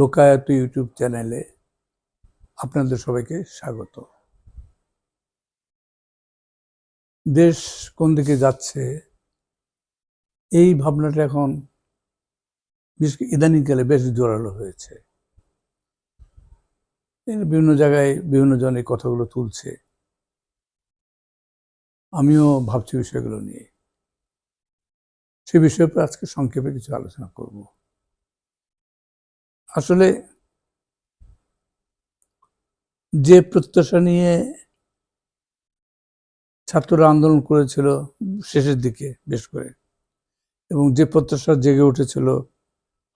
লোকায়ত YouTube চ্যানেলে আপনাদের সবাইকে স্বাগত। দেশ কোন দিকে যাচ্ছে, এই ভাবনাটা এখন ইদানিংকালে বেশ জোরালো হয়েছে। বিভিন্ন জায়গায় বিভিন্ন জন এই কথাগুলো তুলছে। আমিও ভাবছি বিষয়গুলো নিয়ে। সে বিষয়ে আজকে সংক্ষেপে কিছু আলোচনা করব। আসলে যে প্রত্যাশা নিয়ে ছাত্ররা আন্দোলন করেছিল শেষের দিকে বেশ করে, এবং যে প্রত্যাশা জেগে উঠেছিল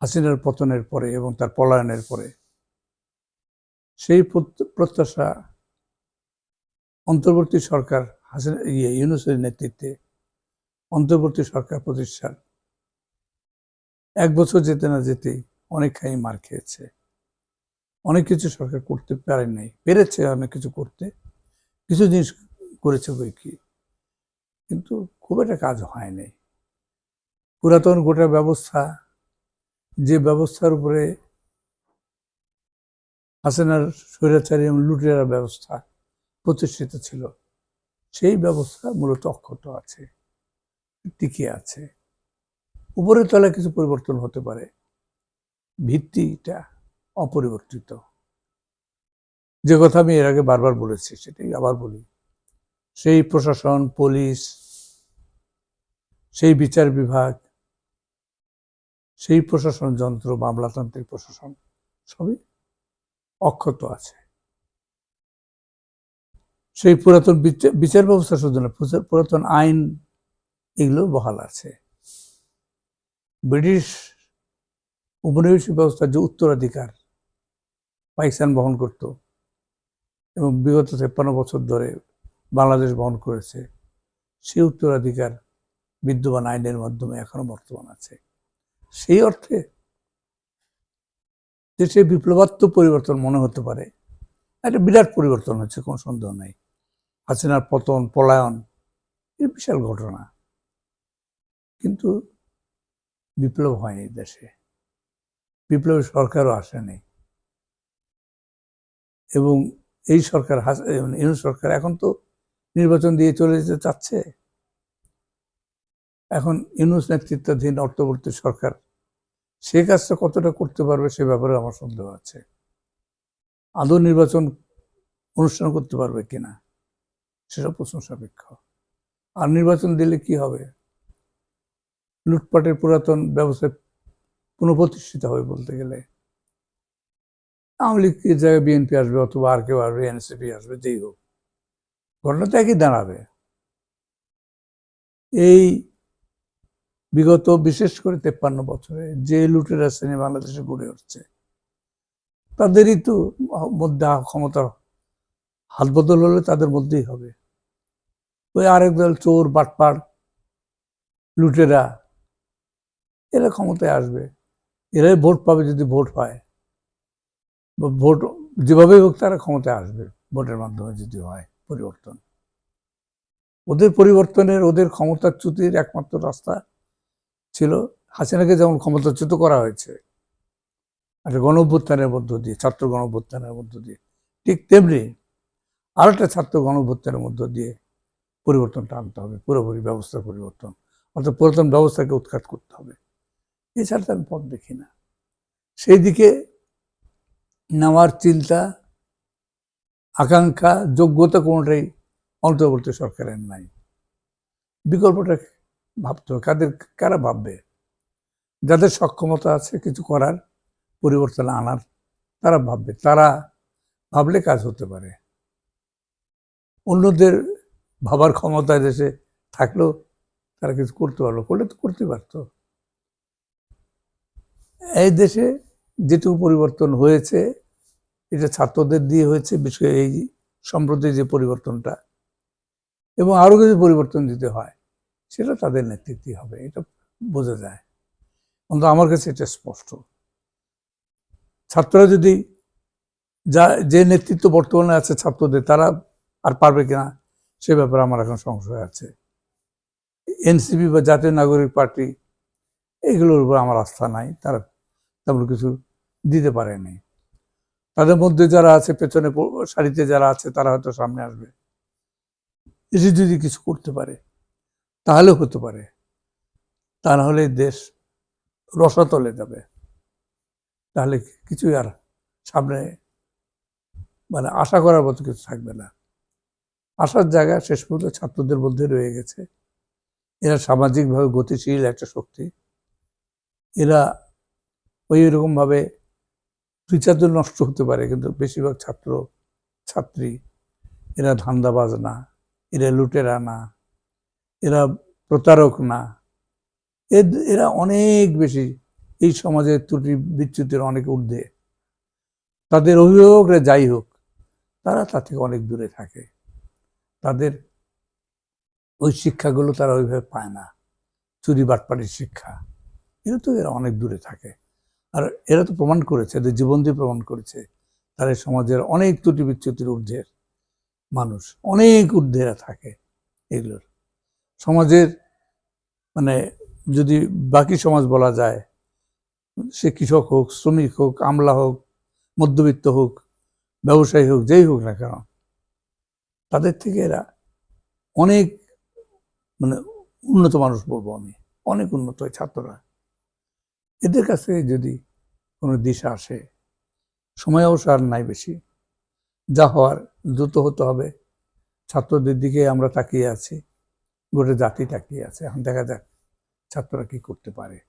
হাসিনার পতনের পরে এবং তার পলায়নের পরে, সেই প্রত্য- প্রত্যাশা অন্তর্বর্তী সরকার হাসিনা ইয়ে ইউনুসের নেতৃত্বে অন্তর্বর্তী সরকার প্রতিষ্ঠার এক বছর যেতে না যেতেই অনেকখানি মার খেয়েছে। অনেক কিছু সরকার করতে পারে নাই। পেরেছে অনেক কিছু করতে। কিছু জিনিস করেছে বই কি? কিন্তু খুব একটা কাজ হয় নাই। পুরাতন গোটা ব্যবস্থা, যে ব্যবস্থার উপরে হাসিনার স্বৈরাচারী এবং লুটেরা ব্যবস্থা প্রতিষ্ঠিত ছিল, সেই ব্যবস্থা মূলত অক্ষত আছে, টিকে আছে। উপরের তলায় কিছু পরিবর্তন হতে পারে। ভিত্তিটা অপরিবর্তিত। যে কথা আমি এর আগে বারবার বলেছি, সেটাই আবার বলি। সেই প্রশাসন, পুলিশ, সেই বিচার বিভাগ, সেই প্রশাসন যন্ত্র, মামলাতান্ত্রিক প্রশাসন, সবই অক্ষত আছে। সেই পুরাতন বিচার- ব্যবস্থা শুধু না পুরাতন আইন এগুলো বহাল আছে। ব্রিটিশ উপনিবেশিক ব্যবস্থার যে উত্তরাধিকার পাকিস্তান বহন করত এবং বিগত তেপ্পান্ন বছর ধরে বাংলাদেশ বহন করেছে, সেই উত্তরাধিকার বিদ্যমান আইনের মাধ্যমে এখনও বর্তমান আছে। সেই অর্থে দেশে বিপ্লবাত্মক পরিবর্তন মনে হতে পারে। একটা বিরাট পরিবর্তন হচ্ছে, কোনো সন্দেহ নেই। হাসিনার পতন, পলায়ন এর বিশাল ঘটনা। কিন্তু বিপ্লব হয়নি দেশে। বিপ্লবী সরকারও আসেনি। এবং এই সরকার হাস- ইউনূস সরকার এখন তো নির্বাচন দিয়ে চলে যেতে চাচ্ছে। এখন ইউনুস নেতৃত্বাধীন অর্থবর্তী সরকার সে কাজটা কতটা করতে পারবে সে ব্যাপারে আমার সন্দেহ আছে। আদৌ নির্বাচন অনুষ্ঠান করতে পারবে কিনা সেটা প্রশ্ন সাপেক্ষ। আর নির্বাচন দিলে কি হবে? লুটপাটের পুরাতন ব্যবসায় পুনঃপ্রতিষ্ঠিত হবে বলতে গেলে। আওয়ামী লীগের জায়গায় বিএনপি আসবে অথবা আর কেউ আসবে এনসিপি আসবে, যেই হোক। ঘটনা তো একই দাঁড়াবে। এই বিগত বিশেষ করে তেপ্পান্ন বছরে যে লুটেরা শ্রেণি বাংলাদেশে গড়ে উঠছে, তাদেরই তো মধ্যে ক্ষমতা হাত বদল হলে তাদের মধ্যেই হবে। ওই আরেক দল চোর বাটপাড় লুটেরা, এরা ক্ষমতায় আসবে। এরাই ভোট পাবে যদি ভোট বা ভোট যেভাবেই হোক তারা ক্ষমতায় আসবে ভোটের মাধ্যমে যদি হয় পরিবর্তন। ওদের পরিবর্তনের, ওদের ক্ষমতাচ্যুতির একমাত্র রাস্তা ছিল হাসিনাকে যেমন ক্ষমতাচ্যুত করা হয়েছে একটা গণ অভ্যুত্থানের মধ্য দিয়ে, ছাত্র গণ অভ্যুত্থানের মধ্য দিয়ে, ঠিক তেমনি আর একটা ছাত্র গণ অভ্যুত্থানের মধ্য দিয়ে পরিবর্তনটা আনতে হবে, পুরোপুরি ব্যবস্থার পরিবর্তন। অর্থাৎ পুরাতন ব্যবস্থাকে উৎখাত করতে হবে। এছাড়া তো আমি পথ দেখি না। সেই দিকে নেওয়ার চিন্তা, আকাঙ্ক্ষা, যোগ্যতা কোনোটাই অন্তর্বর্তী সরকারের নাই। বিকল্পটা ভাবতে হবে, কাদের, কারা ভাববে? যাদের সক্ষমতা আছে কিছু করার, পরিবর্তন আনার, তারা ভাববে, তারা ভাবলে কাজ হতে পারে। অন্যদের ভাবার ক্ষমতা দেশে থাকলেও তারা কিছু করতে পারল, করলে তো করতে পারতো। এই দেশে যেটুকু পরিবর্তন হয়েছে, এটা ছাত্রদের দিয়ে হয়েছে, বিশেষ করে এই সম্প্রতি যে পরিবর্তনটা। এবং আরও কিছু পরিবর্তন দিতে হয়, সেটা তাদের নেতৃত্বে হবে, এটা বোঝা যায়। অন্তত আমার কাছে এটা স্পষ্ট। ছাত্ররা যদি যা, যে নেতৃত্ব বর্তমানে আছে ছাত্রদের, তারা আর পারবে কিনা, সে ব্যাপারে আমার এখন সংশয় আছে। এনসিপি বা জাতীয় নাগরিক পার্টি, এগুলোর উপর আমার আস্থা নাই, তারা তেমন কিছু দিতে পারেনি। তাদের মধ্যে যারা আছে, পেছনে সারিতে যারা আছে, তারা হয়তো সামনে আসবে। এসে যদি কিছু করতে পারে, তাহলে হতে পারে। তা না হলে দেশ রসাতলে যাবে। তাহলে কিছুই আর সামনে মানে আশা করার মতো কিছু থাকবে না। আসার জায়গা শেষ পর্যন্ত ছাত্রদের মধ্যে রয়ে গেছে। এরা সামাজিকভাবে গতিশীল একটা শক্তি। এরা ওই রকম ভাবে দুই চারজন নষ্ট হতে পারে, কিন্তু বেশিরভাগ ছাত্র, ছাত্রী, এরা ধান্দাবাজ না, এরা লুটেরা না, এরা প্রতারক না। এরা অনেক বেশি এই সমাজের ত্রুটি বিচ্যুতির অনেক ঊর্ধ্বে। তাদের অভিভাবকরা যাই হোক, তারা তার থেকে অনেক দূরে থাকে। তাদের ওই শিক্ষাগুলো তারা ওইভাবে পায় না। চুরি বাটপাটির শিক্ষা। এরা তো এরা অনেক দূরে থাকে। আর এরা তো প্রমাণ করেছে, এদের জীবন দিয়ে প্রমাণ করেছে, তারা সমাজের অনেক ত্রুটি বিচ্যুতির ঊর্ধ্বের মানুষ, অনেক ঊর্ধ্বেরা থাকে এগুলোর। সমাজের মানে যদি বাকি সমাজ বলা যায়, সে কৃষক হোক, শ্রমিক হোক, আমলা হোক, মধ্যবিত্ত হোক, ব্যবসায়ী হোক, যেই হোক না কেন, তাদের থেকে এরা অনেক মানে উন্নত মানুষ বলব আমি, অনেক উন্নত ছাত্ররা। এদের কাছে যদি কোনো দিশা আসে। সময় অবশ্য আর নাই বেশি। যা হওয়ার দ্রুত হতে হবে। ছাত্রদের দিকে আমরা তাকিয়ে আছি। গোটা জাতি তাকিয়ে আছে। এখন দেখা যাক ছাত্ররা কি করতে পারে।